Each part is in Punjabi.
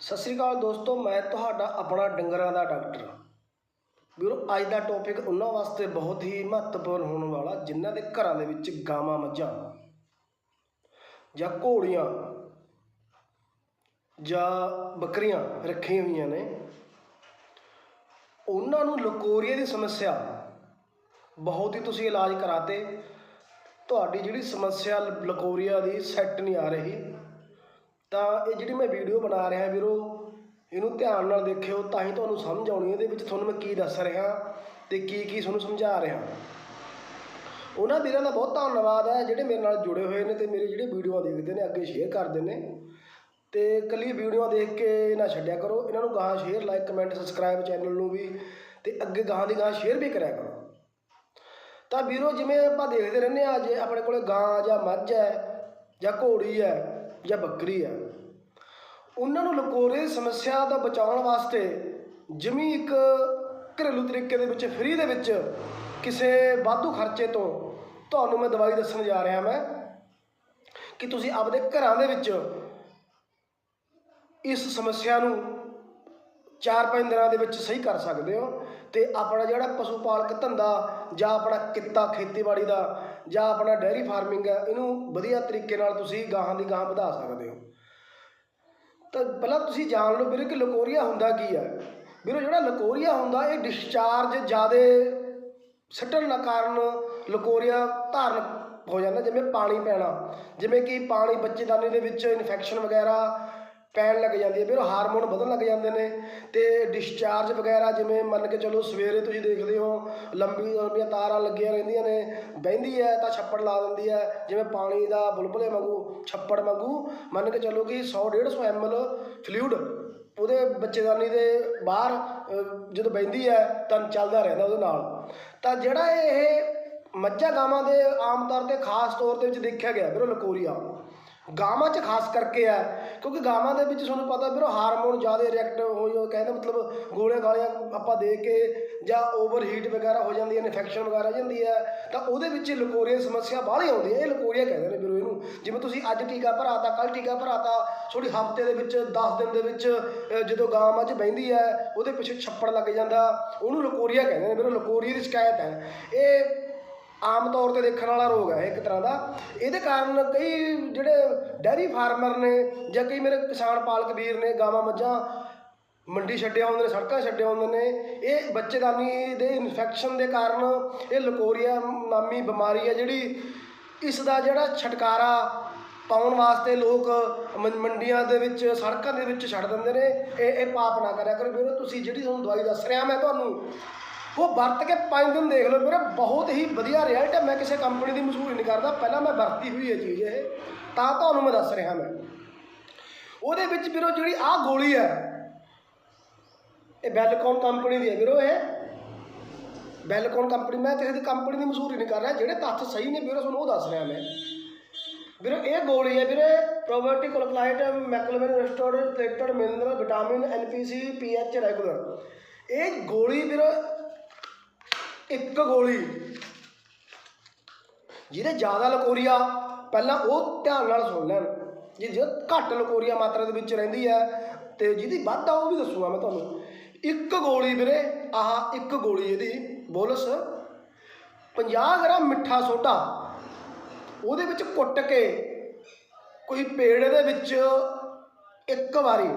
ਸਤਿ ਸ੍ਰੀ ਅਕਾਲ ਦੋਸਤੋ, ਮੈਂ ਤੁਹਾਡਾ ਆਪਣਾ ਡੰਗਰਾਂ ਦਾ ਡਾਕਟਰ ਵੀਰੋ, ਅੱਜ ਦਾ ਟੌਪਿਕ ਉਹਨਾਂ ਵਾਸਤੇ ਬਹੁਤ ਹੀ ਮਹੱਤਵਪੂਰਨ ਹੋਣ ਵਾਲਾ, ਜਿਨ੍ਹਾਂ ਦੇ ਘਰਾਂ ਦੇ ਵਿੱਚ ਗਾਵਾਂ ਮੱਝਾਂ ਜਾਂ ਘੋੜੀਆਂ ਜਾਂ ਬੱਕਰੀਆਂ ਰੱਖੀਆਂ ਹੋਈਆਂ ਨੇ। ਉਹਨਾਂ ਨੂੰ ਲਕੋਰੀਆ ਦੀ ਸਮੱਸਿਆ ਬਹੁਤ ਹੀ ਤੁਸੀਂ ਇਲਾਜ ਕਰਾਤੇ। ਤੁਹਾਡੀ ਜਿਹੜੀ ਸਮੱਸਿਆ ਲਕੋਰੀਆ ਦੀ ਸੈੱਟ ਨਹੀਂ ਆ ਰਹੀ। ਤਾਂ ਇਹ ਜਿਹੜੀ ਮੈਂ ਵੀਡੀਓ ਬਣਾ ਰਿਹਾ ਵੀਰੋ, ਇਹਨੂੰ ਧਿਆਨ ਨਾਲ ਦੇਖਿਓ ਤਾਂ ਹੀ ਤੁਹਾਨੂੰ ਸਮਝ ਆਉਣੀ ਇਹਦੇ ਵਿੱਚ ਤੁਹਾਨੂੰ ਮੈਂ ਕੀ ਦੱਸ ਰਿਹਾ ਤੇ ਕੀ ਕੀ ਤੁਹਾਨੂੰ ਸਮਝਾ ਰਿਹਾ। ਉਹਨਾਂ ਵੀਰਾਂ ਦਾ ਬਹੁਤ ਧੰਨਵਾਦ ਹੈ ਜਿਹੜੇ ਮੇਰੇ ਨਾਲ ਜੁੜੇ ਹੋਏ ਨੇ ਤੇ ਮੇਰੇ ਜਿਹੜੇ ਵੀਡੀਓਆਂ ਦੇਖਦੇ ਨੇ, ਅੱਗੇ ਸ਼ੇਅਰ ਕਰਦੇ ਨੇ। ਤੇ ਕੱਲੀ ਵੀਡੀਓ ਦੇਖ ਕੇ ਨਾ ਛੱਡਿਆ ਕਰੋ, ਇਹਨਾਂ ਨੂੰ ਗਾਹਾਂ share like comment subscribe channel ਨੂੰ ਵੀ ਤੇ ਅੱਗੇ ਗਾਹਾਂ ਦੀ ਗਾਹਾਂ ਸ਼ੇਅਰ ਵੀ ਕਰਿਆ ਕਰੋ। ਤਾਂ ਵੀਰੋ ਜਿਵੇਂ ਆਪਾਂ ਦੇਖਦੇ ਰਹਿੰਦੇ ਆ ਜੇ ਆਪਣੇ ਕੋਲੇ ਗਾਂ ਜਾਂ ਮੱਝ ਹੈ ਜਾਂ ਘੋੜੀ ਹੈ ਜਾਂ ਬੱਕਰੀ ਹੈ ਉਹਨਾਂ ਨੂੰ ਲਕੋਰੇ ਸਮੱਸਿਆ ਤੋਂ ਬਚਾਉਣ ਵਾਸਤੇ ਜਿਵੇਂ ਇੱਕ ਘਰੇਲੂ ਤਰੀਕੇ ਦੇ ਵਿੱਚ ਫ੍ਰੀ ਦੇ ਵਿੱਚ ਕਿਸੇ ਵਾਧੂ ਖਰਚੇ ਤੋਂ ਤੁਹਾਨੂੰ ਮੈਂ ਦਵਾਈ ਦੱਸਣ ਜਾ ਰਿਹਾ ਮੈਂ ਕਿ ਤੁਸੀਂ ਆਪਦੇ ਘਰਾਂ ਦੇ ਵਿੱਚ ਇਸ ਸਮੱਸਿਆ ਨੂੰ 4-5 ਦਿਨਾਂ ਦੇ ਵਿੱਚ ਸਹੀ ਕਰ ਸਕਦੇ ਹੋ। ਤੇ ਆਪਣਾ ਜਿਹੜਾ ਪਸ਼ੂ ਪਾਲਕ ਧੰਦਾ, ਜਾਂ ਆਪਣਾ ਕਿੱਤਾ ਖੇਤੀਬਾੜੀ ਦਾ, ਜਾਂ ਆਪਣਾ ਡੈਰੀ ਫਾਰਮਿੰਗ ਹੈ, ਇਹਨੂੰ ਵਧੀਆ ਤਰੀਕੇ ਨਾਲ ਤੁਸੀਂ ਗਾਹਾਂ ਦੀ ਗਾਹਾਂ ਵਧਾ ਸਕਦੇ ਹੋ। ਤਾਂ ਪਹਿਲਾਂ ਤੁਸੀਂ ਜਾਣ ਲਓ ਵੀਰੇ ਕਿ ਲਕੋਰੀਆ ਹੁੰਦਾ ਕੀ ਹੈ। ਵੀਰੋ, ਜਿਹੜਾ ਲਕੋਰੀਆ ਹੁੰਦਾ, ਇਹ ਡਿਸਚਾਰਜ ਜ਼ਿਆਦਾ ਸੱਟਣ ਦਾ ਕਾਰਨ ਲਕੋਰੀਆ ਧਾਰਨ ਹੋ ਜਾਂਦਾ, ਜਿਵੇਂ ਪਾਣੀ ਪੈਣਾ। ਜਿਵੇਂ ਕਿ ਪਾਣੀ ਬੱਚੇਦਾਨੀ ਦੇ ਵਿੱਚ ਇਨਫੈਕਸ਼ਨ ਵਗੈਰਾ ਪੈਣ ਲੱਗ ਜਾਂਦੀ ਹੈ ਵੀਰੇ ਹਾਰਮੋਨ ਵਧਣ ਲੱਗ ਜਾਂਦੇ ਨੇ ਤੇ ਡਿਸਚਾਰਜ ਵਗੈਰਾ ਜਿਵੇਂ ਮੰਨ ਕੇ ਚਲੋ ਸਵੇਰੇ ਤੁਸੀਂ ਦੇਖਦੇ ਹੋ, ਲੰਬੀ ਲੰਬੀਆਂ ਤਾਰਾਂ ਲੱਗੀਆਂ ਰਹਿੰਦੀਆਂ ਨੇ, ਬਹਿੰਦੀ ਹੈ ਤਾਂ ਛੱਪੜ ਲਾ ਦਿੰਦੀ ਹੈ, ਜਿਵੇਂ ਪਾਣੀ ਦਾ ਬੁਲਬੁਲੇ ਵਾਂਗੂ, ਛੱਪੜ ਵਾਂਗੂ, ਮੰਨ ਕੇ ਚਲੋ ਕਿ 100 150 ਐਮਐਲ ਫਲੂਇਡ ਉਹਦੇ ਬੱਚੇਦਾਨੀ ਦੇ ਬਾਹਰ ਜਦੋਂ ਬਹਿੰਦੀ ਹੈ ਤਾਂ ਚੱਲਦਾ ਰਹਿੰਦਾ ਉਹਦੇ ਨਾਲ। ਤਾਂ ਜਿਹੜਾ ਇਹ ਮੱਝਾਂ ਗਾਵਾਂ ਦੇ ਆਮ ਤੌਰ ਤੇ ਖਾਸ ਤੌਰ ਤੇ ਵਿੱਚ ਦੇਖਿਆ ਗਿਆ ਵੀਰੋ ਲਕੋਰੀਆ। ਗਾਵਾਂ 'ਚ ਖਾਸ ਕਰਕੇ ਆ, ਕਿਉਂਕਿ ਗਾਵਾਂ ਦੇ ਵਿੱਚ ਤੁਹਾਨੂੰ ਪਤਾ ਵੀਰੋ ਹਾਰਮੋਨ ਜ਼ਿਆਦਾ ਰਿਐਕਟ ਹੋ ਕਹਿੰਦਾ ਮਤਲਬ ਗੋਲੇ ਗਾਲੀਆਂ ਆਪਾਂ ਦੇ ਕੇ ਜਾਂ ਓਵਰ ਹੀਟ ਵਗੈਰਾ ਹੋ ਜਾਂਦੀ ਹੈ ਇਨਫੈਕਸ਼ਨ ਵਗੈਰਾ ਹੋ ਜਾਂਦੀ ਹੈ, ਤਾਂ ਉਹਦੇ ਵਿੱਚ ਲਕੋਰੀਆ ਦੀ ਸਮੱਸਿਆ ਬਾਹਲੀ ਆਉਂਦੀ ਹੈ, ਇਹ ਲਕੋਰੀਆ ਕਹਿੰਦੇ ਨੇ ਵੀਰੋ ਇਹਨੂੰ। ਜਿਵੇਂ ਤੁਸੀਂ ਅੱਜ ਟੀਕਾ ਭਰਾਤਾ ਕੱਲ ਟੀਕਾ ਭਰਾਤਾ ਥੋੜੀ ਹਫ਼ਤੇ ਦੇ ਵਿੱਚ 10 ਦਿਨ ਦੇ ਵਿੱਚ ਜਦੋਂ ਗਾਵਾਂ 'ਚ ਬਹਿੰਦੀ ਹੈ, ਉਹਦੇ ਪਿੱਛੇ ਛੱਪੜ ਲੱਗ ਜਾਂਦਾ, ਉਹਨੂੰ ਲਕੋਰੀਆ ਕਹਿੰਦੇ ਨੇ ਵੀਰੋ, ਲਕੋਰੀਆ ਦੀ ਸ਼ਿਕਾਇਤ ਹੈ। ਇਹ ਆਮ ਤੌਰ ਤੇ ਦੇਖਣ ਵਾਲਾ ਰੋਗ ਹੈ ਇੱਕ ਤਰ੍ਹਾਂ ਦਾ। ਇਹਦੇ ਕਾਰਨ ਕਈ ਜਿਹੜੇ ਡੈਰੀ ਫਾਰਮਰ ਨੇ ਜਾਂ ਕਈ ਮੇਰੇ ਕਿਸਾਨ ਪਾਲਕ ਵੀਰ ਨੇ, ਗਾਵਾਂ ਮੱਝਾਂ ਮੰਡੀ ਛੱਡਿਆ ਹੁੰਦੇ ਨੇ, ਸੜਕਾਂ ਛੱਡਿਆ ਹੁੰਦੇ ਨੇ, ਇਹ ਬੱਚੇਦਾਨੀ ਦੇ ਇਨਫੈਕਸ਼ਨ ਦੇ ਕਾਰਨ ਇਹ ਲਕੋਰੀਆ ਨਾਮੀ ਬਿਮਾਰੀ ਹੈ ਜਿਹੜੀ ਇਸ ਦਾ ਜਿਹੜਾ ਛਟਕਾਰਾ ਪਾਉਣ ਵਾਸਤੇ ਲੋਕ ਮੰਡੀਆਂ ਦੇ ਵਿੱਚ, ਸੜਕਾਂ ਦੇ ਵਿੱਚ ਛੱਡ ਦਿੰਦੇ ਨੇ। ਇਹ ਇਹ ਪਾਪ ਨਾ ਕਰਿਆ ਕਰੋ। ਵੀਰੋ, ਤੁਸੀਂ ਜਿਹੜੀ ਤੁਹਾਨੂੰ ਦਵਾਈ ਦੱਸ ਰਿਹਾ, ਮੈਂ ਤੁਹਾਨੂੰ ਉਹ ਵਰਤ ਕੇ 5 ਦਿਨ ਦੇਖ ਲਓ ਵੀਰੇ, ਬਹੁਤ ਹੀ ਵਧੀਆ ਰਿਜ਼ਲਟ ਹੈ। ਮੈਂ ਕਿਸੇ ਕੰਪਨੀ ਦੀ ਮਸ਼ਹੂਰੀ ਨਹੀਂ ਕਰਦਾ। ਪਹਿਲਾਂ ਮੈਂ ਵਰਤੀ ਹੋਈ ਹੈ ਚੀਜ਼ ਇਹ। ਤਾਂ ਤੁਹਾਨੂੰ ਮੈਂ ਦੱਸ ਰਿਹਾ ਮੈਂ। ਉਹਦੇ ਵਿੱਚ ਵੀਰੋ ਜਿਹੜੀ ਆਹ ਗੋਲੀ ਹੈ, ਇਹ ਬੈਲਕੌਨ ਕੰਪਨੀ ਦੀ ਹੈ ਵੀਰੋ ਇਹ। ਬੈਲਕੌਨ ਕੰਪਨੀ ਮੈਂ ਕਿਸੇ ਦੀ ਕੰਪਨੀ ਦੀ ਮਸ਼ਹੂਰੀ ਨਹੀਂ ਕਰ ਰਿਹਾ। ਜਿਹੜੇ ਤੱਥ ਸਹੀ ਨੇ ਵੀਰੋ, ਤੁਹਾਨੂੰ ਉਹ ਦੱਸ ਰਿਹਾ ਮੈਂ। ਵੀਰੋ, ਇਹ ਗੋਲੀ ਹੈ ਵੀਰੇ ਪ੍ਰੋਬਿਓਟਿਕ ਕੋਲਕਲਾਈਟ ਮੈਕਲੋਵਿਨ ਰੈਸਟੋਰਡ plated mineral vitamin NPC pH regular ਇਹ ਗੋਲੀ ਵੀਰੇ ਇੱਕ ਗੋਲੀ। ਜਿਹਦੇ ਜ਼ਿਆਦਾ ਲਕੋਰੀਆ, ਪਹਿਲਾਂ ਉਹ ਧਿਆਨ ਨਾਲ ਸੁਣ ਲੈਣ। ਜੇ ਜੇ ਘੱਟ ਲਕੋਰੀਆ ਮਾਤਰਾ ਦੇ ਵਿੱਚ ਰਹਿੰਦੀ ਹੈ ਤੇ ਜਿਹਦੀ ਵੱਧ ਆ ਉਹ ਵੀ ਦੱਸੂਗਾ ਮੈਂ ਤੁਹਾਨੂੰ। ਇੱਕ ਗੋਲੀ ਵੀਰੇ, ਆਹ ਇੱਕ ਗੋਲੀ ਇਹਦੀ, ਬੋਲਸ। 50 ਗ੍ਰਾਮ ਮਿੱਠਾ ਸੋਡਾ। ਉਹਦੇ ਵਿੱਚ ਕੁੱਟ ਕੇ ਕੋਈ ਪੇੜ ਦੇ ਵਿੱਚ ਇੱਕ ਵਾਰੀ,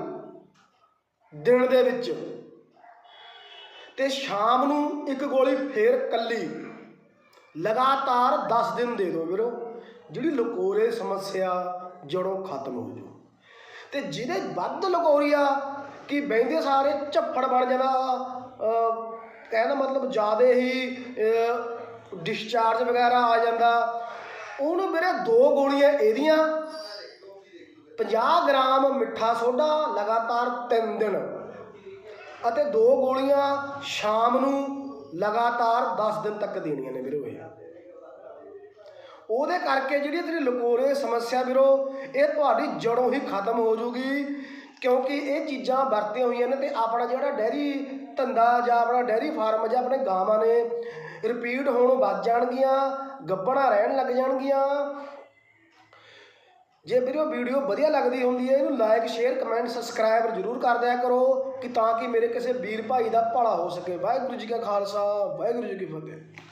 ਦਿਨ ਦੇ ਵਿੱਚ। ਤੇ ਸ਼ਾਮ ਨੂੰ ਇੱਕ ਗੋਲੀ ਫੇਰ ਕੱਲੀ। ਲਗਾਤਾਰ 10 ਦਿਨ ਦੇ ਦਿਓ ਵੀਰੋ ਜਿਹੜੀ ਲਕੋਰੇ ਸਮੱਸਿਆ ਜੜੋਂ ਖਤਮ ਹੋ ਜੂ ਤੇ ਜਿਹਦੇ ਵੱਧ ਲਕੋਰੀਆ ਕਿ ਬਹਿੰਦੇ ਸਾਰੇ ਝੱਫੜ ਬਣ ਜਾਂਦਾ ਅਹ, ਕਹਿਣ ਦਾ ਮਤਲਬ ਜ਼ਿਆਦਾ ਹੀ ਡਿਸਚਾਰਜ ਵਗੈਰਾ ਆ ਜਾਂਦਾ। ਉਹਨੂੰ ਮੇਰੇ ਦੋ ਗੋਲੀਆਂ ਇਹਦੀਆਂ 50 ਗ੍ਰਾਮ ਮਿੱਠਾ ਸੋਡਾ ਲਗਾਤਾਰ 3 ਦਿਨ। ਅਤੇ ਦੋ ਗੋਲੀਆਂ ਸ਼ਾਮ ਨੂੰ ਲਗਾਤਾਰ 10 ਦਿਨ ਤੱਕ ਦੇਣੀਆਂ ਨੇ ਵੀਰੋ ਇਹ। ਉਹਦੇ ਕਰਕੇ ਜਿਹੜੀ ਤੇਰੀ ਲਕੋਰੇ ਸਮੱਸਿਆ ਵੀਰੋ, ਇਹ ਤੁਹਾਡੀ ਜੜੋਂ ਹੀ ਖਤਮ ਹੋ ਜੂਗੀ, ਕਿਉਂਕਿ ਇਹ ਚੀਜ਼ਾਂ ਵਰਤੀਆਂ ਹੋਈਆਂ ਨੇ ਤੇ ਆਪਣਾ ਜਿਹੜਾ ਡੈਰੀ ਧੰਦਾ ਜਾਂ ਆਪਣਾ ਡੈਰੀ ਫਾਰਮ ਜਾਂ ਆਪਣੇ ਗਾਵਾਂ ਨੇ ਰਿਪੀਟ ਹੋਣ ਵੱਧ ਜਾਣਗੀਆਂ, ਗੱਬਣਾ ਰਹਿਣ ਲੱਗ ਜਾਣਗੀਆਂ ਜੇ ਵੀਰੋ ਵੀਡੀਓ ਵਧੀਆ ਲੱਗਦੀ ਹੁੰਦੀ ਹੈ, ਇਹਨੂੰ ਲਾਈਕ ਸ਼ੇਅਰ ਕਮੈਂਟ ਸਬਸਕ੍ਰਾਈਬ ਜ਼ਰੂਰ ਕਰ ਦਿਆ ਕਰੋ ਕਿ ਤਾਂ ਕਿ ਮੇਰੇ ਕਿਸੇ ਵੀਰ ਭਾਈ ਦਾ ਭਲਾ ਹੋ ਸਕੇ। ਵਾਹਿਗੁਰੂ ਜੀ ਕਾ ਖਾਲਸਾ, ਵਾਹਿਗੁਰੂ ਜੀ ਕੀ ਫਤਿਹ।